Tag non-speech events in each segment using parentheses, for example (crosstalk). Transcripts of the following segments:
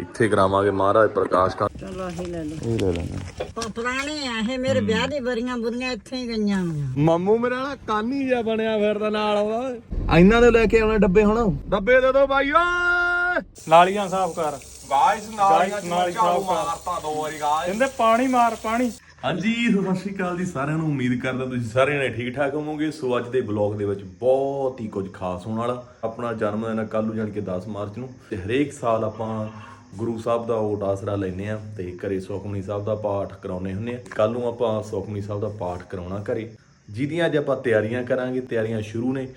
ਇੱਥੇ ਕਰਾਵਾਂਗੇ ਮਹਾਰਾਜ ਪ੍ਰਕਾਸ਼ ਕਾ ਚਲੋ ਆਹੀ ਲੈ ਲਓ। ਇਹ ਲੈ ਲੈਣਾ ਪ- ਪੁਰਾਣੇ ਆ ਇਹ ਮੇਰੇ ਵਿਆਹ ਦੀ ਬਰੀਆਂ ਬੁਰੀਆਂ ਇੱਥੇ ਹੀ ਗਈਆਂ ਹੋਈਆਂ। ਮਾਮੂ ਮੇਰੇ ਨਾਲ ਕਾਨੀ ਜਿਹਾ ਬਣਿਆ ਫਿਰਦਾ ਨਾਲ ਉਹਦਾ ਇਹਨਾਂ ਦੇ ਲੈ ਕੇ ਆਉਣੇ ਡੱਬੇ ਹੁਣ। ਡੱਬੇ ਦੇ ਦੋ ਬਾਈ ਓਏ! ਨਾਲੀਆਂ ਸਾਫ਼ ਕਰ। ਗਾਇਸ Guys, ਨਾਲ ਸਾਫ਼ ਕਰ। ਮਾਰਤਾ ਦੋ ਵਾਰੀ ਗਾਇਸ ਕਹਿੰਦੇ ਪਾਣੀ ਮਾਰ ਪਾਣੀ। ਹਾਂਜੀ ਸਤਿ ਸ਼੍ਰੀ ਅਕਾਲ ਜੀ ਸਾਰਿਆਂ ਨੂੰ। ਉਮੀਦ ਕਰਦਾ ਤੁਸੀਂ ਸਾਰੇ ਜਣੇ ਠੀਕ ਠਾਕ ਹੋਵੋਗੇ। ਸੋ ਅੱਜ ਦੇ ਬਲੌਗ ਦੇ ਵਿੱਚ ਬਹੁਤ ਹੀ ਕੁਝ ਖਾਸ ਹੋਣ ਵਾਲਾ। ਆਪਣਾ ਜਨਮ ਦਿਨ ਕੱਲ ਨੂੰ ਜਾਣ ਕੇ 10 ਮਾਰਚ ਨੂੰ। ਤੇ ਹਰੇਕ ਸਾਲ ਆਪਾਂ ਗੁਰੂ ਸਾਹਿਬ ਦਾ ਓਟ ਆਸਰਾ ਲੈਨੇ ਆ ਤੇ ਘਰੇ ਸੁਖਮਨੀ ਸਾਹਿਬ ਦਾ ਪਾਠ ਕਰਾਉਨੇ ਹੁੰਨੇ ਆ ਕੱਲ ਨੂੰ ਆਪਾਂ ਸੁਖਮਨੀ ਸਾਹਿਬ ਦਾ ਪਾਠ ਕਰਾਉਣਾ ਘਰੇ। ਜਿਹਦੀਆਂ ਅੱਜ ਆਪਾਂ ਤਿਆਰੀਆਂ ਕਰਾਂਗੇ ਤਿਆਰੀਆਂ ਸ਼ੁਰੂ ਨੇ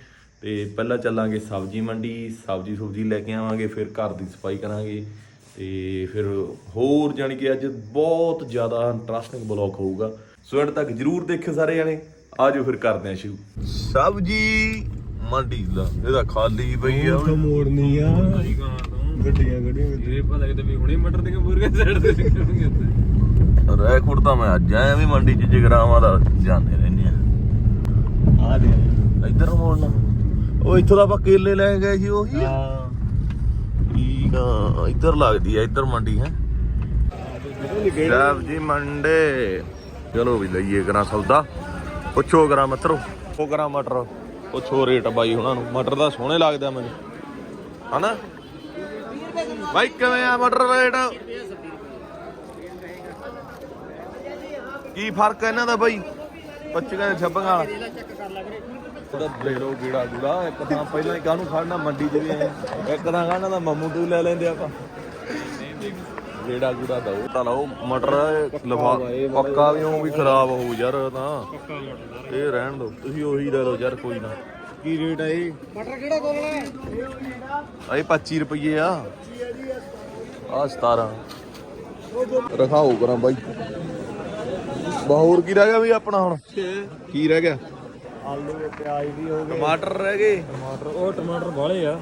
ਤੇ ਪਹਿਲਾਂ ਚੱਲਾਂਗੇ ਸਬਜ਼ੀ ਮੰਡੀ ਸਬਜ਼ੀ ਸੁਬਜ਼ੀ ਲੈ ਕੇ ਆਵਾਂਗੇ ਫਿਰ ਘਰ ਦੀ ਸਫ਼ਾਈ ਕਰਾਂਗੇ ਤੇ ਫਿਰ ਹੋਰ ਜਾਣੀ ਕਿ ਅੱਜ ਬਹੁਤ ਜ਼ਿਆਦਾ ਇੰਟਰਸਟਿੰਗ ਬਲੌਗ ਹੋਊਗਾ। ਸੋ ਐਂਡ ਤੱਕ ਜਰੂਰ ਦੇਖਿਓ ਸਾਰੇ ਜਣੇ। ਆਜੋ ਫਿਰ ਕਰਦੇ ਆਂ ਸ਼ੁਰੂ। ਸਬਜੀ ਮੰਡੀ ਦਾ ਇਹਦਾ ਖਾਲੀ ਪਈ ਆ। ਮੋੜਨੀ ਆ। ਗੱਡੀਆਂ ਗੱਡੀਆਂ ਇਹ ਪਤਾ ਕਿਤੇ ਵੀ ਹੁਣੇ ਮਟਰ ਦੀਆਂ ਬੁਰਗੇ ਸਾਈਡ ਤੇ ਨਿਕਲਣਗੇ ਉੱਤੇ ਰੈਕੋਰਡ ਤਾਂ ਮੈਂ ਅੱਜ ਆਇਆ ਵੀ ਮੰਡੀ ਚ ਜਗਰਾਵਾਂ ਦਾ ਜਾਂਦੇ ਰਹਿੰਦੇ ਆ। ਆ ਦੇ। ਇੱਧਰ ਨੂੰ ਮੋੜਨਾ। ਉਹ ਇੱਥੋਂ ਦਾ ਆਪਾਂ ਕੇਲੇ ਲੈ ਗਏ ਸੀ ਉਹੀ। ਆ? ਹਾਂ। ਠੀਕ ਆ ਇੱਧਰ ਲੱਗਦੀ ਆ ਇੱਧਰ ਮੰਡੀ ਹੈ। ਸਬਜੀ ਮੰਡੇ। ਚਲੋ ਵੀ ਲਈਏ ਕਰਾਂ ਸੌਦਾ। ਪੁੱਛੋ ਕਰਾਂ ਮਤਰੋ। ਉਹ ਕਰਾਂ ਮਟਰ। ਪੁੱਛੋ ਰੇਟ ਬਾਈ ਉਹਨਾਂ ਨੂੰ। ਮਟਰ ਦਾ ਸੋਹਣੇ ਲੱਗਦਾ ਮੈਨੂੰ। ਹਨਾ? ਬਾਈ ਕਿਵੇਂ ਆ ਮਟਰ ਰੇਟ? ਕੀ ਫ਼ਰਕ ਹੈ ਇਹਨਾਂ ਦਾ ਬਾਈ? 25 ਦੇ 26 ਵਾਲਾ। ਉਹਦਾ ਲੈ ਲਓ ਗੀੜਾ ਗੂੜਾ ਇੱਕ ਤਾਂ ਪਹਿਲਾਂ ਹੀ ਕਾਹਨੂੰ ਖੜਨਾ ਮੰਡੀ 'ਚ ਵੀ ਐ ਇੱਕ ਤਾਂ ਕਹਿੰਦਾ ਦਾ ਮੰਮੂ ਤੂੰ ਲੈ ਲੈਂਦੇ ਆਪਾਂ। ਗੀੜਾ ਗੂੜਾ ਦਓ। ਤਾਂ ਲਓ ਮਟਰ ਲਫਾ ਪੱਕਾ ਵੀ ਉਹ ਵੀ ਖਰਾਬ ਹੋਊ ਯਾਰ ਤਾਂ। ਇਹ ਰਹਿਣ ਦਿਓ ਤੁਸੀਂ ਉਹੀ ਲੈ ਲਓ ਯਾਰ ਕੋਈ ਨਾ। ਕੀ ਰੇਟ ਆ ਇਹ? ਇਹ 25 ਰੁਪਏ ਆ। ਆ 17 ਰਖਾਓ ਕਰਾਂ ਬਾਈ। ਬਹੁਤ ਕੀ ਰਹਿ ਗਿਆ ਵੀ ਆਪਣਾ ਹੁਣ? ਕੀ ਰਹਿ ਗਿਆ? ਆਲੂ ਤੇ ਪਿਆਜ਼ ਵੀ ਹੋ ਗਏ। ਟਮਾਟਰ ਰਹਿ ਗਏ? ਟਮਾਟਰ ਉਹ ਟਮਾਟਰ ਬਾਲੇ ਆ।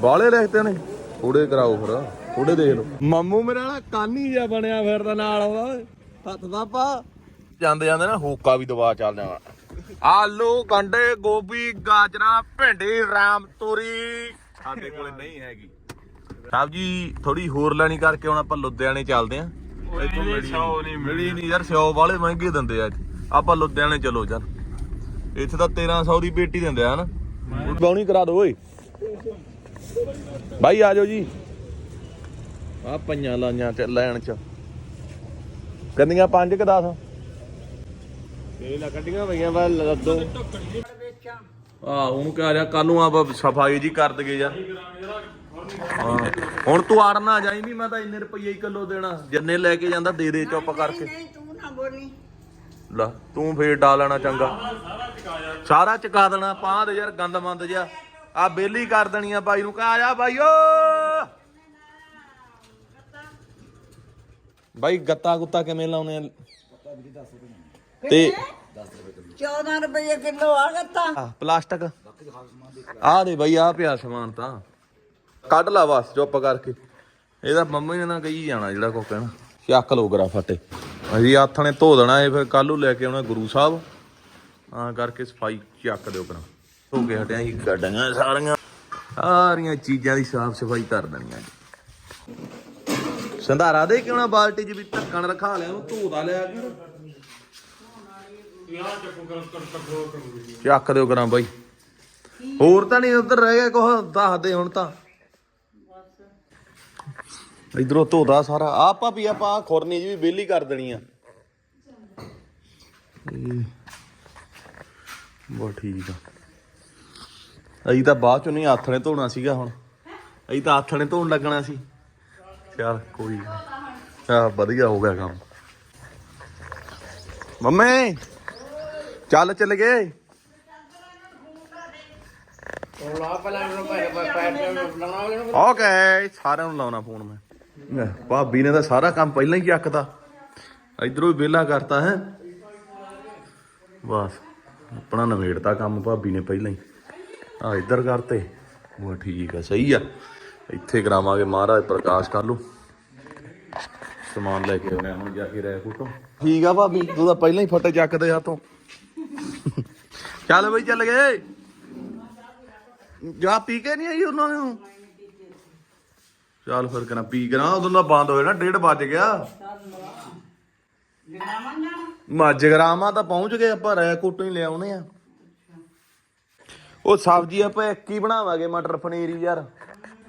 ਬਾਲੇ ਲਿਖਤੇ ਨੇ? ਥੋੜੇ ਕਰਾਓ ਫਿਰ ਥੋੜੇ ਦੇਖ ਲਓ। ਮਾਮੂ ਮੇਰੇ ਨਾਲ ਕਾਨੀ ਜਿਹਾ ਬਣਿਆ ਫਿਰਦਾ ਨਾਲ ਉਹਦਾ ਹੱਥ ਦਾ ਪਾ। ਜਾਂਦੇ ਜਾਂਦੇ ਨਾ ਹੋਕਾ ਵੀ ਦਵਾ ਚੱਲ ਜਾਣਾ ਆਲੂ ਗੰਡੇ ਗੋਭੀ ਗਾਜਰਾਂ ਭਿੰਡੀ ਰਾਮ ਤੋਰੀ। ਸਾਡੇ ਕੋਲੇ ਨਹੀਂ ਹੈਗੀ। ਸਬਜੀ ਥੋੜੀ ਹੋਰ ਲੈਣੀ ਕਰਕੇ ਹੁਣ ਆਪਾਂ ਲੁਧਿਆਣੇ ਚੱਲਦੇ ਆਂ। ਇੱਥੋਂ ਮਿਲੀ ਮਿਲੀ ਨਹੀਂ ਯਾਰ ਸਿਓ ਵਾਲੇ ਮਹਿੰਗੇ ਦਿੰਦੇ ਆ ਇੱਥੇ। ਆਪਾਂ ਲੁਧਿਆਣੇ ਚਲੋ ਯਾਰ ਇੱਥੇ ਤਾਂ 1300 ਦੀ ਪੇਟੀ ਦਿੰਦੇ ਆ ਹਨ? ਬਾਉਣੀ ਕਰਾ ਦੋ ਓਏ। ਭਾਈ ਆ ਜਾਓ ਜੀ। ਆ ਪਈਆਂ ਲਾਈਆਂ ਚ ਲੈਣ ਚ। ਕੰਦੀਆਂ 5 ਕਿ 10 ਇਹ ਲਾ ਕੱਢੀਆਂ ਪਈਆਂ ਵਾ ਲੱਦੋ ਆ ਉਹਨੂੰ ਕਹਿ ਰਿਹਾ ਕੱਲ ਨੂੰ ਆਪ ਸਫ਼ਾਈ ਜੀ ਕਰ ਦਗੇ ਯਾਰ। ਹਾਂ ਹੁਣ ਤੂੰ ਆੜ ਨਾ ਜਾਈ ਵੀ ਮੈਂ ਤਾਂ ਇੰਨੇ ਰੁਪਏ ਹੀ ਕਿਲੋ ਦੇਣਾ। ਜਿੰਨੇ ਲੈ ਕੇ ਜਾਂਦਾ ਦੇ ਦੇ ਚੁੱਪ ਕਰਕੇ। ਨਹੀਂ ਤੂੰ ਨਾ ਬੋਲੀ। ਲੈ ਤੂੰ ਫੇਰ ਡਾ ਲੈਣਾ ਚੰਗਾ। ਸਾਰਾ ਚਕਾ ਦੇਣਾ ਪਾਹ ਦੇ ਯਾਰ ਗੰਦ ਮੰਦ ਜਿਆ ਆ ਬੇਲੀ ਕਰ ਦੇਣੀ ਆ ਬਾਈ ਨੂੰ ਕਹ ਆ ਜਾ ਬਾਈ ਓ ਬਾਈ ਗੱਤਾ ਗੁੱਤਾ ਕਿਵੇਂ ਲਾਉਨੇ ਆ? ਤੇ 14 ਰੁਪਏ ਕਿਲੋ ਆ ਗੱਤਾ ਆ ਪਲਾਸਟਿਕ। ਆ ਦੇ ਬਾਈ ਆ ਪਿਆ ਸਮਾਨ ਤਾਂ। ਕੱਢ ਲਾ ਬਸ ਚੁੱਪ ਕਰਕੇ। ਇਹਦਾ ਮੰਮੀ ਨੇ ਨਾ ਕਹੀ ਜਾਣਾ ਜਿਹੜਾ ਕੋ ਕਹਿਣਾ। ਚੱਕ ਲੋ ਗਰਾ ਫਟੇ। ਅਸੀਂ ਹੱਥ ਨੇ ਧੋ ਦੇਣਾ ਇਹ ਫਿਰ ਕੱਲ ਨੂੰ ਲੈ ਕੇ ਆਉਣਾ ਗੁਰੂ ਸਾਹਿਬ। ਆ ਕਰਕੇ ਸਫ਼ਾਈ ਚੱਕ ਦਿਓ ਕਰਾਂ ਧੋ ਕੇ ਹਟਿਆ ਹੀ ਗੱਡੀਆਂ ਸਾਰੀਆਂ। ਸਾਰੀਆਂ ਚੀਜ਼ਾਂ ਦੀ ਸਾਫ਼ ਸਫ਼ਾਈ ਕਰ ਦੇਣੀਆਂ ਸੰਧਾਰਾ ਦੇ ਕਿਉਂ ਨਾ ਬਾਲਟੀ 'ਚ ਵੀ ਢੱਕਣ ਰਖਾ ਲਿਆ ਉਹ ਧੋਦਾ ਲਿਆ ਕਰ ਚੱਕ ਦਿਓ ਕਰਾਂ ਬਾਈ। ਹੋਰ ਤਾਂ ਨਹੀਂ ਉਧਰ ਰਹਿ ਗਿਆ ਕੁਛ ਦੱਸ ਹੁਣ ਤਾਂ। ਇਧਰੋਂ ਧੋਦਾ ਸਾਰਾ। ਆ ਭਾਬੀ, ਆਪਾਂ ਖੁਰਨੀ ਜੀ ਵੀ ਵਿਹਲੀ ਕਰ ਦੇਣੀ ਆ। ਇਹ ਠੀਕ ਆ। ਅਸੀਂ ਤਾਂ ਬਾਅਦ ਚੋਂ ਨਹੀਂ ਹੱਥ ਨੇ ਧੋਣਾ ਸੀਗਾ ਹੁਣ। ਅਸੀਂ ਤਾਂ ਹੱਥ ਨੇ ਧੋਣ ਲੱਗਣਾ ਸੀ। ਚੱਲ ਕੋਈ ਆ ਵਧੀਆ ਹੋ ਗਿਆ ਕੰਮ। ਮੰਮੇ! ਚੱਲ ਚੱਲ ਗਏ। ਓਕੇ ਸਾਰਿਆਂ ਨੂੰ ਲਾਉਣਾ ਫੋਨ ਮੈਂ। ਲੈ, ਭਾਬੀ ਨੇ ਤਾਂ ਸਾਰਾ ਕੰਮ ਪਹਿਲਾਂ ਹੀ ਚੱਕਤਾ। ਇਧਰੋਂ ਵਿਹਲਾ ਕਰਤਾ ਹੈ। ਬਸ ਆਪਣਾ ਨਵੇੜਤਾ ਕੰਮ ਭਾਬੀ ਨੇ ਪਹਿਲਾਂ ਹੀ। ਆ ਇੱਧਰ ਕਰਤੇ ਉਹ ਠੀਕ ਆ ਸਹੀ ਆ। ਇੱਥੇ ਕਰਾਵਾਂਗੇ ਮਹਾਰਾਜ ਪ੍ਰਕਾਸ਼ ਕਰ ਲੂ ਸਮਾਨ ਲੈ ਕੇ ਆਉਣਾ ਹੁਣ ਜਾ ਕੇ ਰਹਿ ਫੋਟੋ। ਠੀਕ ਆ ਭਾਬੀ ਤੂੰ ਤਾਂ ਪਹਿਲਾਂ ਹੀ ਫੱਟੇ ਚੱਕਦੇ ਹੱਥੋਂ। ਚੱਲ ਬਈ ਚੱਲ ਗਏ। ਜਾ ਪੀ ਕੇ ਨਹੀਂ ਆਈ ਉਹਨਾਂ ਨੂੰ? ਚੱਲ ਫਿਰ ਕਰਾਂ ਪੀ ਕਰਾਂ ਉਦੋਂ ਦਾ ਬੰਦ ਹੋਇਆ ਨਾ ਡੇਢ ਵੱਜ ਗਿਆ। ਮਾਜਗਰਾਮਾ ਤਾਂ ਪਹੁੰਚ ਗਏ ਆਪਾਂ ਰੈ ਕੋਟੋਂ ਹੀ ਲੈ ਆਉਨੇ ਆ। ਉਹ ਸਬਜ਼ੀ ਆਪਾਂ ਇੱਕ ਹੀ ਬਣਾਵਾਂਗੇ ਮਟਰ ਪਨੀਰ ਹੀ ਯਾਰ।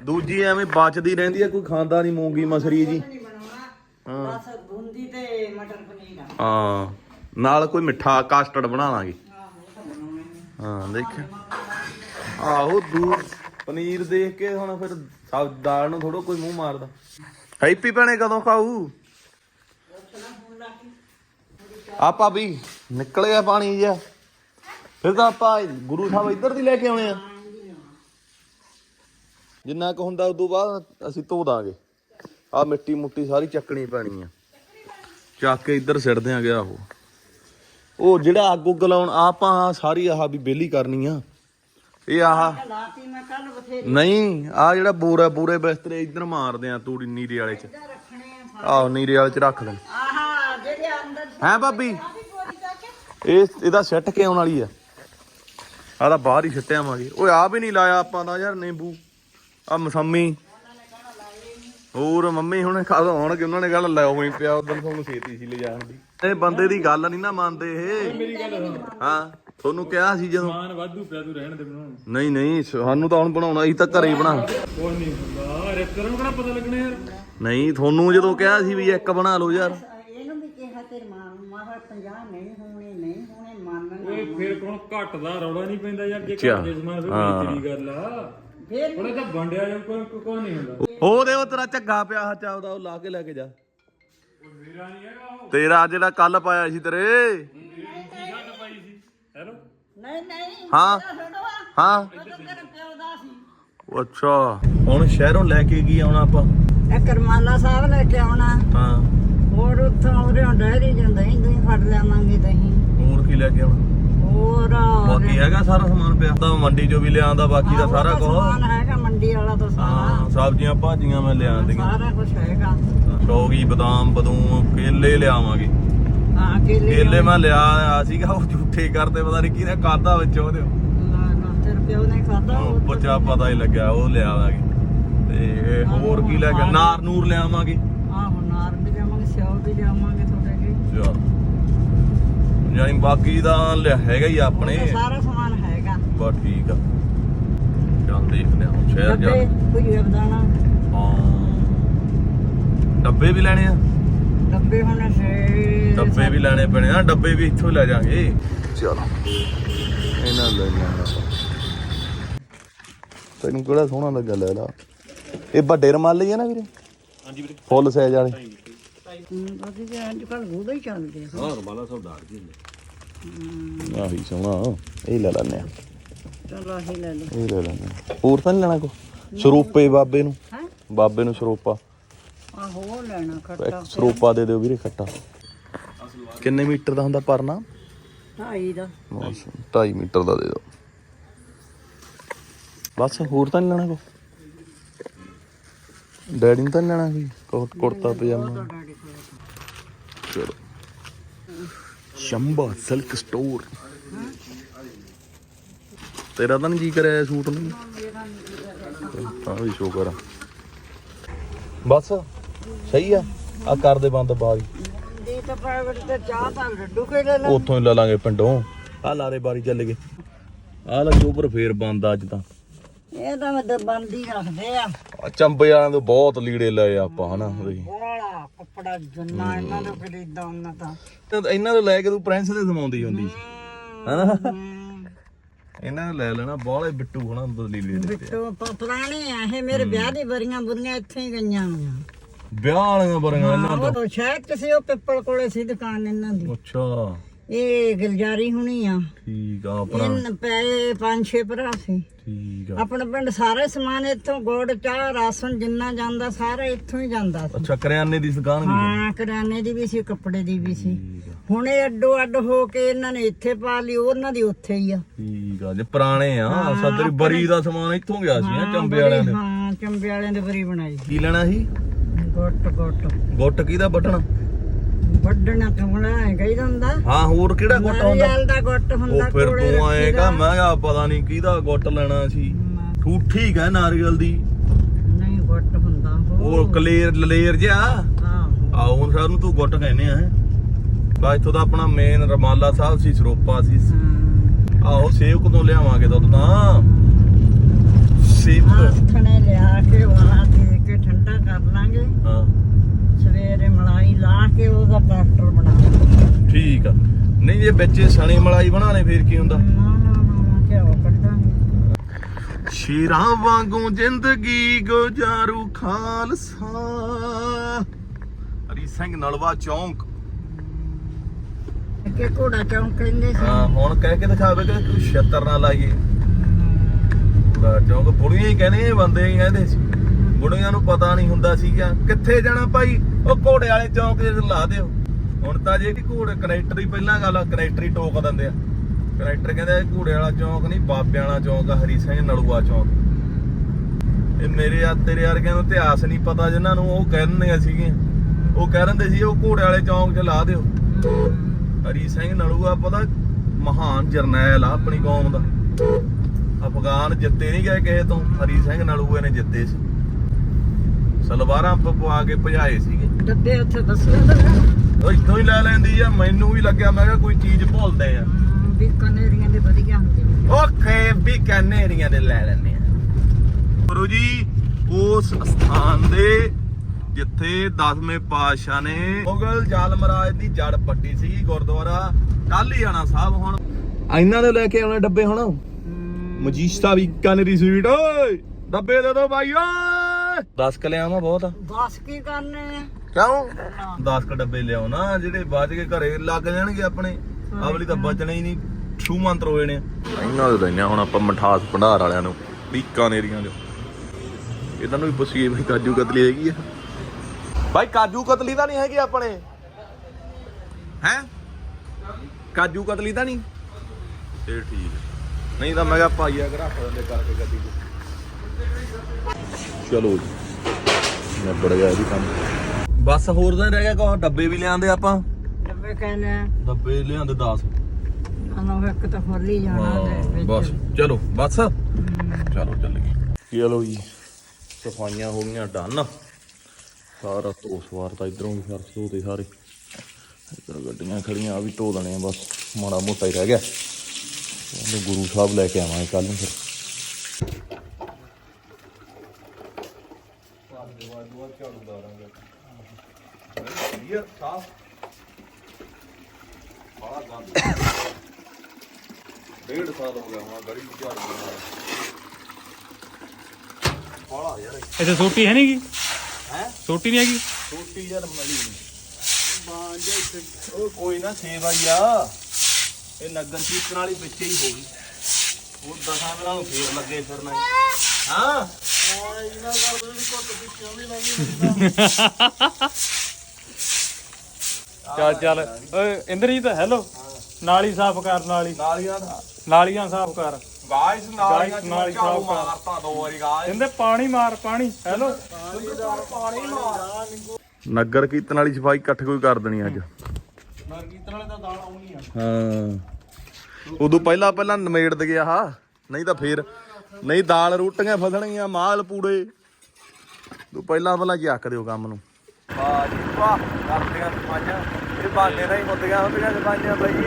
ਦੂਜੀ ਐਵੇਂ ਬਚਦੀ ਰਹਿੰਦੀ ਆ ਕੋਈ ਖਾਂਦਾ ਨਹੀਂ ਮੂੰਗੀ ਮਸਰੀ ਜੀ। ਬਣਾਉਣਾ ਬਸ ਬੂੰਦੀ ਤੇ ਮਟਰ ਪਨੀਰ ਆ। ਹਾਂ। ਨਾਲ ਕੋਈ ਮਿੱਠਾ ਕਾਸਟਰਡ ਬਣਾ ਲਾਂਗੇ। ਆਹੋ ਉਹ ਹਾਂ, ਦੇਖ। ਆਹੋ ਦੂ ਪਨੀਰ ਦੇਖ ਕੇ ਹੁਣ ਫਿਰ ਸਬ ਦਾਲ ਨੂੰ ਥੋੜਾ ਕੋਈ ਮੂੰਹ ਮਾਰਦਾ। ਹੈਪੀ ਭੈਣੇ ਕਦੋਂ ਖਾਊ? ਆਪਾਂ ਵੀ ਨਿਕਲਿਆ ਪਾਣੀ ਜਿਆ ਫਿਰ ਤਾਂ ਆਪਾਂ ਗੁਰੂ ਸਾਹਿਬ ਇੱਧਰ ਦੀ ਲੈ ਕੇ ਆਉਣੇ ਆ। ਜਿੰਨਾ ਕੁ ਹੁੰਦਾ ਉਦੋਂ ਬਾਅਦ ਅਸੀਂ ਧੋ ਦਾਂਗੇ। ਆ ਮਿੱਟੀ ਮੁੱਟੀ ਸਾਰੀ ਚੱਕਣੀ ਪੈਣੀ ਆ। ਚੱਕ ਕੇ ਇੱਧਰ ਸਿੱਟ ਦਿਆਂਗੇ ਆਹੋ। ਉਹ ਜਿਹੜਾ ਅੱਗ ਉੱਗ ਲਾਉਣ ਆਪਾਂ ਆਹ ਸਾਰੀ ਆਹ ਵੀ ਬੇਲੀ ਕਰਨੀ ਆ। ਇਹ ਆਹ ਲਾਤੀ ਮੈਂ ਕੱਲ ਬਥੇਰੀ ਨਹੀਂ ਆ ਜਿਹੜਾ ਬੋਰਾ, ਬੋਰੇ ਬਿਸਤਰੇ ਇੱਧਰ ਮਾਰਦੇ ਆ ਤੂੜੀ ਨੀਰੇ ਵਾਲੇ ਚ। ਰੱਖਣੇ ਆਹੋ, ਨੀਰੇ ਵਾਲੇ ਚ ਰੱਖ ਦੇ ਆਹਾ ਜਿਹੜੇ ਅੰਦਰ ਹੈ ਭਾਬੀ? ਇਹ, ਇਹਦਾ ਸੈੱਟ ਕੇ ਆਉਣ ਵਾਲੀ ਆ? ਆ ਤਾਂ ਬਾਹਰ ਹੀ ਛੱਟਿਆ ਆਵਾਂਗੇ ਓਏ ਆ ਵੀ ਨਹੀਂ ਲਾਇਆ ਆਪਾਂ ਦਾ ਯਾਰ, ਨਿੰਬੂ। ਆ ਮਸੰਮੀ। ਹੋਰ, ਮੰਮੀ ਹੁਣ ਕਦੋਂ ਆਉਣਗੇ, ਉਹਨਾਂ ਨੇ ਗੱਲ ਲੈ ਹੀ ਪਿਆ ਉਦੋਂ ਤੁਹਾਨੂੰ ਛੇਤੀ ਸੀ ਲਿਜਾਣ ਦੀ। ਇਹ ਬੰਦੇ ਦੀ ਗੱਲ ਨਹੀਂ ਨਾ ਮੰਨਦੇ ਇਹ। ਮੇਰੀ ਗੱਲ ਸੁਣ ਹਾਂ ਤੁਹਾਨੂੰ ਕਿਹਾ ਸੀ ਜਦੋਂ ਮਾਨ ਵਾਧੂ ਪਿਆ ਤੂੰ ਰਹਿਣ ਦੇ ਬਣਾਉਣ ਨਹੀਂ ਨਹੀਂ ਸਾਨੂੰ ਤਾਂ ਹੁਣ ਬਣਾਉਣਾ ਅਸੀਂ ਤਾਂ ਘਰੇ ਹੀ ਬਣਾ। ਕੋਈ ਨਹੀਂ ਹੁੰਦਾ। ਰੇਤਰ ਨੂੰ ਕਿਹੜਾ ਪਤਾ ਲੱਗਣਾ ਯਾਰ? ਨਹੀਂ ਤੁਹਾਨੂੰ ਜਦੋਂ ਕਿਹਾ ਸੀ ਵੀ ਇੱਕ ਬਣਾ ਲਓ ਯਾਰ। ਇਹਨੂੰ ਵੀ ਕਿਹਾ ਤੇਰੇ ਮਾਂ ਨੂੰ ਮਾਂ 50 ਨਹੀਂ ਹੋਣੇ ਨਹੀਂ ਹੋਣੇ ਮੰਨ ਓਏ ਫਿਰ ਕੋਣ ਘੱਟ ਦਾ ਰੌਲਾ ਨਹੀਂ ਪੈਂਦਾ ਯਾਰ ਜੇ। ਘੱਟ ਜੇ ਸਮਾਨ ਫਿਰ। ਤੇਰੀ ਗੱਲ ਆ। ਫੇਰ ਉਹਨੇ ਤਾਂ ਵੰਡਿਆ ਜੋ ਕੋਈ ਕੋਈ ਨਹੀਂ ਹੁੰਦਾ। ਉਹਦੇ ਉਹ ਤੇਰਾ ਝੱਗਾ ਪਿਆ ਹੱਥ ਆਪਦਾ ਉਹ ਲਾ ਕੇ ਲੈ ਕੇ ਜਾ। ਮੇਰਾ ਨਹੀਂ ਹੈਗਾ ਉਹ। ਤੇਰਾ ਜਿਹੜਾ ਕੱਲ ਪਾਇਆ ਸੀ ਤੇਰੇ। ਟੀ-ਸ਼ਰਟ ਪਾਈ ਸੀ ਹੈਲੋ। ਨਹੀਂ ਨਹੀਂ ਹਾਂ। ਹਾਂ। ਉਹ ਤਾਂ ਤੇਰੇ ਪਿਓ ਦਾ ਸੀ। ਉਹ ਅੱਛਾ। ਹੁਣ ਸ਼ਹਿਰੋਂ ਲੈ ਕੇ ਕੀ ਆਉਣਾ ਆਪਾਂ? ਇਹ ਕਰਮਾਲਾ ਸਾਹਿਬ ਲੈ ਕੇ ਆਉਣਾ। ਹਾਂ। ਹੋਰ ਉੱਥੋਂ ਉਹਦੇ ਡੈਰੀ ਜਾਂਦਾ ਹੀ ਦਹੀਂ ਫੜ ਲਿਆਵਾਂਗੇ ਦਹੀਂ ਹੋਰ ਕੀ ਲੈ ਕੇ ਆਉਣਾ? ਹੋਰ ਬਾਕੀ ਹੈਗਾ ਸਾਰਾ ਸਮਾਨ ਪਿਆ। ਤਾਂ ਮੰਡੀ ਚੋਂ ਵੀ ਲਿਆਂਦਾ ਬਾਕੀ ਦਾ ਸਾਰਾ ਕੁਝ ਸਮਾਨ ਹੈਗਾ ਮੰਡੀ ਵਾਲਾ ਤਾਂ ਸਾਰਾ। ਹਾਂ ਸਬਜ਼ੀਆਂ ਭਾਜੀਆਂ ਮੈਂ ਲਿਆਂਦੀਆਂ ਸਾਰਾ ਕੁਝ ਹੈਗਾ। ਸ਼ੌਗੀ ਬਦਾਮ ਬਦੂਮ ਕੇਲੇ ਲਿਆਵਾਂਗੇ। ਹਾਂ ਕੇਲੇ ਕੇਲੇ ਮੈਂ ਲਿਆ ਆ ਸੀਗਾ ਉਹ ਝੂਠੇ ਕਰਦੇ ਪਤਾ ਨਹੀਂ ਕਿਹਨੇ ਖਾਦਾ ਵਿੱਚ ਉਹਦੇ। ਤੇਰੇ ਪਿਓ ਨੇ ਖਾਦਾ ਉਹ ਬੱਚਾ ਪਤਾ ਹੀ ਲੱਗਿਆ ਉਹ ਲਿਆਵਾਂਗੇ ਤੇ ਹੋਰ ਕੀ ਲੈ ਕੇ ਨਾਰ ਨੂਰ ਲਿਆਵਾਂਗੇ। ਆਹੋ ਨਾਰ ਵੀ ਜਾਵਾਂਗੇ ਸਿਓ ਵੀ ਜਾਵਾਂਗੇ ਤੁਹਾਡੇ ਜੀ ਚਲ ਯਾਨੀ ਬਾਕੀ ਦਾ ਲਿਆ ਹੈਗਾ ਹੀ ਆਪਣੇ। ਸਾਰਾ ਸਮਾਨ ਹੈਗਾ। ਬਸ ਠੀਕ ਆ। ਚੱਲ ਦੇਖਦੇ ਹਾਂ ਹੁਣ ਸ਼ਹਿਰ ਜਾ। ਡੱਬੇ ਕੋਈ ਬਦਾਨਾ ਹਾਂ। ਡੱਬੇ ਵੀ ਲੈਣੇ ਆ? ਡੱਬੇ ਹੁਣ ਸੇ ਡੱਬੇ ਵੀ ਲੈਣੇ ਪੈਣੇ ਆ। ਡੱਬੇ ਵੀ ਇੱਥੋਂ ਲੈ ਜਾਾਂਗੇ। ਚਲੋ। ਇਹਨਾਂ ਲੈ ਜਾਣਾ ਤੈਨੂੰ ਕਿਹੜਾ ਸੋਹਣਾ ਲੱਗਾ ਲੈ ਲਾ। ਇਹ ਵੱਡੇ ਰਮਾਲ ਹੀ ਆ ਨਾ ਵੀਰੇ? ਹਾਂਜੀ ਵੀਰੇ। ਫੁੱਲ ਸਾਈਜ਼ ਵਾਲੇ। ਅਸੀਂ ਤੇ ਅੱਜ ਕੱਲ ਗੂੜੇ ਹੀ ਚੱਲਦੇ ਆ। ਹਾਂ ਰਮਾਲਾ ਸਭ ਡਾਰ ਜੀ ਆਹੀ ਸੋਹਣਾ। ਇਹ ਲੈ ਲੈਣੇ ਆ। ਚਲੋ ਅਸੀਂ ਲੈ ਲਓ। ਇਹ ਲੈ ਲੈਣੇ ਆ। ਹੋਰ ਤਾਂ ਨਹੀਂ ਲੈਣਾ ਕੋ ਸਰੂਪੇ ਬਾਬੇ ਨੂੰ। ਹੈ? ਬਾਬੇ ਨੂੰ ਸਰੂਪਾ। ਆਹੋ ਉਹ ਲੈਣਾ ਖੱਟਾ। ਇੱਕ ਸਰੂਪਾ ਦੇ ਦਿਓ ਵੀਰੇ ਖੱਟਾ। ਕਿੰਨੇ ਮੀਟਰ ਦਾ ਹੁੰਦਾ ਪਰਨਾ ਢਾਈ ਦਾ। ਬਸ 2.5 ਮੀਟਰ ਦਾ ਦੇ ਦਿਓ। ਬਸ ਹੋਰ ਤਾਂ ਨਹੀਂ ਲੈਣਾ ਕੋ ਡੈਡੀ ਨੂੰ ਤਾਂ ਲੈਣਾ ਕੋਈ ਕੋਟ ਕੁੜਤਾ ਪਜਾਮਾ। ਚਲੋ। Shambha silk store. ਤੇਰਾ ਤਾਂ ਨਹੀਂ ਜੀ ਕਰਿਆ ਇਹ ਸੂਟ ਨੂੰ। ਹਾਂ ਵੀ ਸ਼ੁਕਰ ਆ। ਬਸ ਸਹੀ ਆ। ਆ ਕਰ ਦੇ ਬੰਦ ਬਾਰੀ ਦੀ ਤਾਂ ਪ੍ਰਾਈਵੇਟ ਤੇ ਚਾਹ ਤਾਂ ਲੱਡੂ ਕੇ ਲੈ ਲੈ ਉੱਥੋਂ ਹੀ ਲੈ ਲਾਂਗੇ ਪਿੰਡੋਂ। ਆ ਲਾਰੇ ਬਾਰੀ ਚੱਲ ਗਏ। ਆ ਲੱਗੇ ਉੱਪਰ ਫੇਰ ਬੰਦ ਅੱਜ ਤਾਂ। ਇਹ ਤਾਂ ਮੈਂ ਬੰਦੀ ਰੱਖਦੇ ਆ। ਚੰਬੇ ਵਾਲਿਆਂ ਤੋਂ ਬਹੁਤ ਲੀੜੇ ਲਏ ਆਪਾਂ ਹਨਾ ਉਹਦੇ। ਬੋਲਾ ਕੱਪੜਾ ਜੰਨਾ ਇਹਨਾਂ ਦਾ ਖਰੀਦਾ ਉਹਨਾਂ ਤਾਂ ਤੇ ਇਹਨਾਂ ਤੋਂ ਲੈ ਕੇ ਤੂੰ ਪ੍ਰਿੰਸ ਦੇ ਸਮਾਉਂਦੀ ਹੁੰਦੀ ਹਨਾ? ਹਮ, ਇਹਨਾਂ ਨੇ ਲੈ ਲੈਣਾ ਬਾਹਲੇ ਬਿੱਟੂ ਹਨਾ ਬਦਲੀ ਲੀੜੇ ਦਿੱਤੇ ਬਿੱਟੂ ਪ- ਪੁਰਾਣੇ ਆ ਇਹ ਮੇਰੇ ਵਿਆਹ ਦੀ ਬਰੀਆਂ ਬੁਰੀਆਂ ਇੱਥੇ ਹੀ ਗਈਆਂ ਹੋਈਆਂ। ਵਿਆਹ ਵਾਲੀਆਂ ਬਰੀਆਂ ਇਹਨਾਂ ਉਹ ਤਾਂ। ਸ਼ਾਇਦ ਕਿਸੇ ਉਹ ਪਿੱਪਲ ਕੋਲੇ ਸੀ ਦੁਕਾਨ ਇਹਨਾਂ ਦੀ। ਅੱਛਾ। ਇਹ ਗੁਲਜਾਰੀ ਹੁਣੀ ਆ। ਠੀਕ ਆ ਭਰਾ ਇਹ ਪਏ ਪੰਜ ਛੇ ਭਰਾ ਸੀ। ਠੀਕ ਆ। ਆਪਣਾ ਪਿੰਡ ਸਾਰੇ ਸਮਾਨ ਇੱਥੋਂ ਗੁੜ ਚਾਹ ਰਾਸ਼ਨ ਜਿੰਨਾ ਜਾਂਦਾ ਸਾਰਾ ਇੱਥੋਂ ਹੀ ਜਾਂਦਾ ਸੀ। ਅੱਛਾ ਕਰਿਆਨੇ ਦੀ ਦੁਕਾਨ ਵੀ ਹਾਂ। ਕਰਿਆਨੇ ਦੀ ਵੀ ਸੀ ਕੱਪੜੇ ਦੀ ਵੀ ਸੀ। ਠੀਕ ਆ। ਹੁਣ ਇਹ ਅੱਡੋ ਅੱਡ ਹੋ ਕੇ ਇਹਨਾਂ ਨੇ ਇੱਥੇ ਪਾ ਲਈ ਉਹਨਾਂ ਦੀ ਉੱਥੇ ਹੀ ਆ। ਠੀਕ ਆ ਜੇ ਪੁਰਾਣੇ ਆ ਸਦਰੀ ਬਰੀ ਦਾ ਸਮਾਨ ਇੱਥੋਂ ਗਿਆ ਸੀ ਨਾ ਚੰਬੇ ਵਾਲਿਆਂ ਦੇ ਹਾਂ ਚੰਬੇ ਵਾਲਿਆਂ ਦੇ ਬਰੀ ਬਣਾਈ ਕੀ ਲੈਣਾ ਸੀ? ਗੁੱਟ ਗੁੱਟ। ਗੁੱਟ ਕਿਹਦਾ ਬਟਣ ਵੱਡਣਾ ਕਮਲਾ ਹੈ ਕਹੀ ਹੁੰਦਾ ਹਾਂ ਹੋਰ ਕਿਹੜਾ ਗੁੱਟ ਹੁੰਦਾ ਨਾਰੀਅਲ ਦਾ ਗੁੱਟ ਹੁੰਦਾ ਉਹ ਫਿਰ ਕੋਲੇ ਤੂੰ ਰੱਖੀ ਆਏਗਾ ਦਾ। ਮੈਂ ਕਿਹਾ ਪਤਾ ਨਹੀਂ ਕਿਹਦਾ ਗੁੱਟ ਲੈਣਾ ਸੀ। ਠੂਠੀ ਕਹ ਨਾਰੀਅਲ ਦੀ। ਨਹੀਂ ਗੁੱਟ ਹੁੰਦਾ ਉਹ ਕਲੇਰ ਲਲੇਰ ਜਿਹਾ? ਹਾਂ। ਆਹ ਹੁਣ ਸਾਨੂੰ ਤੂੰ ਗੁੱਟ ਕਹਿੰਦੇ ਆ ਬਾ ਇੱਥੋਂ ਦਾ ਆਪਣਾ ਮੇਨ ਰਮਾਲਾ ਸਾਹਿਬ ਸੀ ਸਰੋਪਾ ਸੀ। ਆਹੋ ਸੇਵ ਕਦੋਂ ਲਿਆਵਾਂਗੇ ਦੁੱਧ ਤਾਂ। ਸੇਵ ਲਿਆ ਕੇ ਵਾਲਾ ਦੇ ਕੇ ਠੰਡਾ ਕਰ ਲਾਂਗੇ। ਹਾਂ। ਸਵੇਰੇ ਮਲਾਈ ਲਾ ਕੇ ਉਹਦਾ ਪਾਸਟਰ ਬਣਾ। ਠੀਕ ਆ। ਨਹੀਂ ਜੇ ਬੱਚੇ ਸਣੀ ਮਲਾਈ ਬਣਾਣੇ ਫੇਰ ਕੀ ਹੁੰਦਾ? ਸ਼ੀਰਾਂ ਵਾਂਗੂ ਜ਼ਿੰਦਗੀ ਗੁਜ਼ਾਰੂ ਖਾਲਸਾ। ਹਰੀ ਸਿੰਘ ਨਲਵਾ ਚੌਂਕ। ਕਿ ਚੌਂਕ ਕਹਿੰਦੇ ਸੀ? ਹਾਂ ਹੁਣ ਕਹਿ ਕੇ ਦਿਖਾਵੇ ਕਿ ਤੂੰ ਛੱਤਰ ਨਾ ਲਾਈਏ। ਚੌਂਕ ਬੁੜੀਆਂ ਹੀ ਕਹਿੰਦੇ ਬੰਦੇ ਹੀ ਕਹਿੰਦੇ ਸੀ। ਬੁੜੀਆਂ ਨੂੰ ਪਤਾ ਨਹੀਂ ਹੁੰਦਾ ਸੀਗਾ ਕਿੱਥੇ ਜਾਣਾ ਭਾਈ? ਉਹ ਘੋੜੇ ਵਾਲੇ ਚੌਂਕ 'ਚ ਲਾ ਦਿਓ। ਹੁਣ ਤਾਂ ਜੇ ਕਿ ਘੋੜੇ, ਕਨੈਕਟਰ ਹੀ ਪਹਿਲਾਂ ਗੱਲ ਕਨੈਕਟਰ ਹੀ ਟੋਕ ਦਿੰਦੇ ਆ। ਕਨੈਕਟਰ ਕਹਿੰਦੇ ਘੋੜੇ ਵਾਲਾ ਚੌਂਕ ਨਹੀਂ, ਬਾਬਿਆਂ ਵਾਲਾ ਚੌਂਕ ਆ, ਹਰੀ ਸਿੰਘ ਨਲੂਆ ਚੌਂਕ। ਇਹ ਮੇਰੇ ਆ ਤੇਰੇ ਵਰਗਿਆਂ ਨੂੰ ਇਤਿਹਾਸ ਨਹੀਂ ਪਤਾ, ਜਿਨ੍ਹਾਂ ਨੂੰ ਉਹ ਕਹਿ ਦਿੰਦੇ ਸੀਗੇ ਉਹ ਕਹਿ ਦਿੰਦੇ ਸੀ, ਉਹ ਘੋੜੇ ਵਾਲੇ ਚੌਂਕ 'ਚ ਲਾ ਦਿਓ। ਹਰੀ ਸਿੰਘ ਨਲੂਆ ਪਤਾ ਮਹਾਨ ਜਰਨੈਲ ਆ ਆਪਣੀ ਕੌਮ ਦਾ। ਅਫਗਾਨ ਜਿੱਤੇ ਨਹੀਂ ਗਏ ਕਿਸੇ ਤੋਂ, ਹਰੀ ਸਿੰਘ ਨਲੂਏ ਨੇ ਜਿੱਤੇ ਸੀ। ਸਲਵਾਰਾਂ ਪਵਾ ਕੇ ਭਜਾਏ ਸੀਗੇ। ਡੱਬੇ ਉੱਥੇ ਦੱਸੇ ਤਾਂ ਉਹ ਇੱਥੋਂ ਹੀ ਲੈ ਲੈਂਦੀ ਆ ਮੈਨੂੰ ਵੀ ਲੱਗਿਆ ਮੈਂ ਕਿਹਾ ਕੋਈ ਚੀਜ਼ ਭੁੱਲਦੇ ਆ। ਵੀ ਕਨੇਰੀਆਂ ਦੇ ਵਧੀਆ ਹੁੰਦੇ ਨੇ। ਓਕੇ ਵੀ ਕੈਨੇਰੀਆਂ ਦੇ ਲੈ ਲੈਣੇ ਆ। ਗੁਰੂ ਜੀ ਉਸ ਸਥਾਨ ਦੇ ਜਿੱਥੇ 10ਵੇਂ ਪਾਤਸ਼ਾਹ ਨੇ ਮੁਗਲ ਜ਼ਾਲਮ ਮਹਾਰਾਜ ਦੀ ਜੜ ਪੱਟੀ ਸੀ ਗੁਰਦੁਆਰਾ ਟਾਲੀ ਆਣਾ ਸਾਹਿਬ ਹੁਣ। ਇਹਨਾਂ ਦੇ ਲੈ ਕੇ ਆਉਣੇ ਡੱਬੇ ਹੁਣ। ਮਜੀਸਤਾ ਵੀ ਕੈਨੇਰੀ ਸਵੀਟ ਓਏ! ਡੱਬੇ ਦੇ ਦੋ ਬਾਈ ਓਏ! 10 ਕ ਲਿਆਵਾਂ ਬਹੁਤ। ਆ ਬਸ ਕੀ ਕਰਨੇ ਆ? ਕਿਉਂ? 10 ਕ ਡੱਬੇ ਲਿਆਓ ਨਾ ਜਿਹੜੇ ਬਾਅਦ ਕੇ ਘਰੇ ਲੱਗ ਜਾਣਗੇ ਆਪਣੇ। ਆਵਲੀ ਤਾਂ ਬਚਣੇ ਹੀ ਨਹੀਂ ਛੂ ਮੰਤਰ ਹੋਏ ਨੇ ਇਹਨਾਂ ਦੇ ਲੈਣੇ ਹੁਣ ਆਪਾਂ ਮਠਾਸ ਭੰਡਾਰ ਵਾਲਿਆਂ ਨੂੰ ਬੀਕਾਨੇਰੀਆਂ ਦੇ ਇਹਨਾਂ ਨੂੰ ਵੀ ਪੁੱਛੀਏ ਵੀ ਕਾਜੂ ਕਤਲੀ ਹੈਗੀ ਆ? ਭਾਈ ਕਾਜੂ ਕਤਲੀ ਤਾਂ ਨਹੀਂ ਹੈਗੀ ਆਪਣੇ। ਹੈ? ਕਾਜੂ ਕਤਲੀ ਤਾਂ ਨਹੀਂ? ਇਹ ਠੀਕ। ਨਹੀਂ ਤਾਂ ਮੈਂ ਕਿਹਾ ਭਾਈਆ ਕਿ ਰੱਖ ਦਿੰਦੇ ਕਰਕੇ ਗੱਡੀ 'ਚ। ਚਲੋ ਜੀ ਨਿਬੜ ਗਿਆ ਜੀ ਕੰਮ। ਬਸ ਹੋਰ ਤਾਂ ਨੀ ਰਹਿ ਗਿਆ ਕੋ ਡੱਬੇ ਵੀ ਲਿਆਂਦੇ ਆਪਾਂ। ਡੱਬੇ ਕਹਿੰਦੇ ਆ। ਡੱਬੇ ਲਿਆਂਦੇ 10 ਅਨੋ ਇੱਕ ਤਾਂ ਖੋਲ ਹੀ ਜਾਣਾ ਦੇ ਵਿੱਚ। ਬਸ ਚਲੋ ਬਸ। ਚਲੋ ਚੱਲ ਗਏ ਚਲੋ ਜੀ ਸਫਾਈਆਂ ਹੋ ਗਈਆਂ ਡਨ। ਸਾਰਾ ਧੋ ਸਵਾਰ ਤਾਂ ਇਧਰੋਂ ਵੀ ਫਰਸ਼ ਧੋਤੇ ਸਾਰੇ। ਇਧਰ ਗੱਡੀਆਂ ਖੜੀਆਂ ਆ ਵੀ ਧੋ ਦੇਣੇ ਆ ਬਸ। ਮਾੜਾ ਮੋਟਾ ਹੀ ਰਹਿ ਗਿਆ। ਉਹਨੂੰ ਗੁਰੂ ਸਾਹਿਬ ਲੈ ਕੇ ਆਵਾਂਗੇ ਕੱਲ ਨੂੰ ਫਿਰ। ਡੇਢ ਸਾਲ ਹੋ ਗਿਆ ਹੁਣ ਗੜੀ ਝਾੜੂ ਬਾਲਾ ਯਾਰ। ਇੱਥੇ ਸੋਟੀ ਹੈ ਨਹੀਂਗੀ ਹੈ? ਸੋਟੀ ਨਹੀਂ ਹੈਗੀ? ਛੋਟੀ ਯਾਰ ਮਲੀ ਨਹੀਂ ਉਹ ਕੋਈ ਨਾ ਸੇਵਾ ਹੀ ਆ। ਇਹ ਨਗਰ ਕੀਰਤਨ ਵਾਲੀ ਵਿੱਚ ਹੀ ਹੋ ਗਈ। ਉਹ ਦਸਾਂ ਦਿਨਾਂ ਨੂੰ ਫੇਰ ਲੱਗੇ ਫਿਰਨਾ ਹਾਂ? (laughs) ਚੱਲ ਚੱਲ। ਓਏ ਇੰਦਰਜੀਤ ਹੈਲੋ ਨਾਲੀ ਸਾਫ਼ ਕਰ ਨਾਲੀ। ਨਾਲੀਆਂ ਦਾ। ਨਾਲੀਆਂ ਸਾਫ਼ ਕਰ। ਗਾਇਸ ਨਾਲੀਆਂ ਨਾਲੀ ਸਾਫ਼ ਕਰ। ਮਾਰਤਾ ਦੋ ਵਾਰੀ ਗਾਇਸ। ਕਹਿੰਦੇ ਪਾਣੀ ਮਾਰ ਪਾਣੀ। ਹੈਲੋ ਪਾਣੀ ਮਾਰ ਨਗਰ ਕੀਰਤਨ ਵਾਲੀ ਸਫ਼ਾਈ ਇਕੱਠ ਕੋਈ ਕਰ ਦੇਣੀ ਅੱਜ। ਨਰ ਕੀਰਤਨ ਵਾਲੇ ਦਾ ਦਾਲ ਆਉਣੀ ਆ। ਹਾਂ। ਉਦੋਂ ਪਹਿਲਾਂ ਪਹਿਲਾਂ ਨਮੇੜ ਦੇ ਗਿਆ ਹਾ। ਨਹੀਂ ਤਾਂ ਫੇਰ ਨਹੀਂ ਦਾਲ ਰੋਟੀਆਂ ਫਸਣਗੀਆਂ ਮਾਲ ਪੂੜੇ। ਤੂੰ ਪਹਿਲਾਂ ਪਹਿਲਾਂ ਚੱਕ ਦਿਓ ਕੰਮ ਨੂੰ? ਵਾਹ ਜੀ ਵਾਹ ਕਰਦੀਆਂ ਇਹ ਬਾਨੇ ਨਹੀਂ ਹੁੰਦੀਆਂ ਹੁੰਦੀਆਂ ਸਫਾਈਆਂ ਬਈ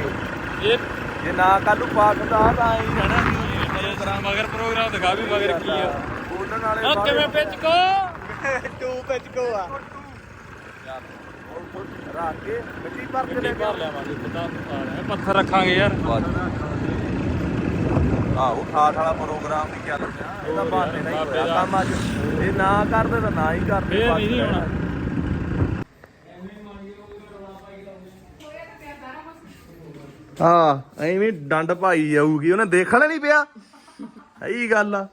ਇਹ ਜੇ ਨਾ ਕੱਲੂ ਪਾਕ ਦਾ ਤਾਂ ਹੀ ਰਹਿਣਾ। ਪ੍ਰੋਗਰਾਮ ਮਗਰ ਪ੍ਰੋਗਰਾਮ ਦਿਖਾ ਵੀ ਮਗਰ ਕੀ ਆ। ਬੋਲਣ ਵਾਲੇ ਆ ਕਿਵੇਂ ਪਿੱਚ ਕੋ? (laughs) ਟੂ ਪਿੱਚ ਕੋ ਆ। ਰੱਖ ਕੇ ਮਿੱਟੀ ਭਰ ਕੇ ਲੈ ਗੱਡੀ ਭਰ ਲਿਆਵਾਂਗੇ ਪਤਾ ਨਹੀਂ ਪੱਥਰ ਰੱਖਾਂਗੇ ਯਾਰ। ਆਹੋ ਠਾਠ ਵਾਲਾ ਪ੍ਰੋਗਰਾਮ ਵੀ ਚੱਲ ਪਿਆ। ਇਹਦਾ ਬਾਨੇ ਨਹੀਂ ਹੋਇਆ ਕੰਮ ਅੱਜ। ਇਹ ਨਾ ਕਰਦੇ ਤਾਂ ਨਾ ਹੀ ਕਰਦੇ ਫੇਰ ਨਹੀਂ ਹੋਣਾ। ਹਾਂ, ਐਵੇਂ ਡੰਡ ਭਾਈ ਜਾਊਗੀ, ਉਹਨੇ ਦੇਖਣ ਨਹੀਂ ਪਿਆ। ਸਹੀ ਗੱਲ ਆ।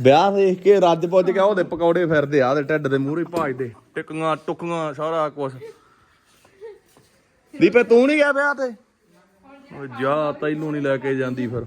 ਵਿਆਹ ਦੇਖ ਕੇ ਰੱਜ ਪੁੱਜ ਗਿਆ ਉਹਦੇ ਪਕੌੜੇ ਫਿਰਦੇ ਆ, ਉਹਦੇ ਢਿੱਡ ਦੇ ਮੂਹਰੇ ਭਾਜਦੇ, ਟਿੱਕੀਆਂ, ਟੁੱਕੀਆਂ, ਸਾਰਾ ਕੁਝ ਦੀਪੇ, ਤੂੰ ਨਹੀਂ ਗਿਆ ਵਿਆਹ ਤੇ? ਓ ਜਾ, ਤੈਨੂੰ ਨਹੀਂ ਲੈ ਕੇ ਜਾਂਦੀ ਫਿਰ।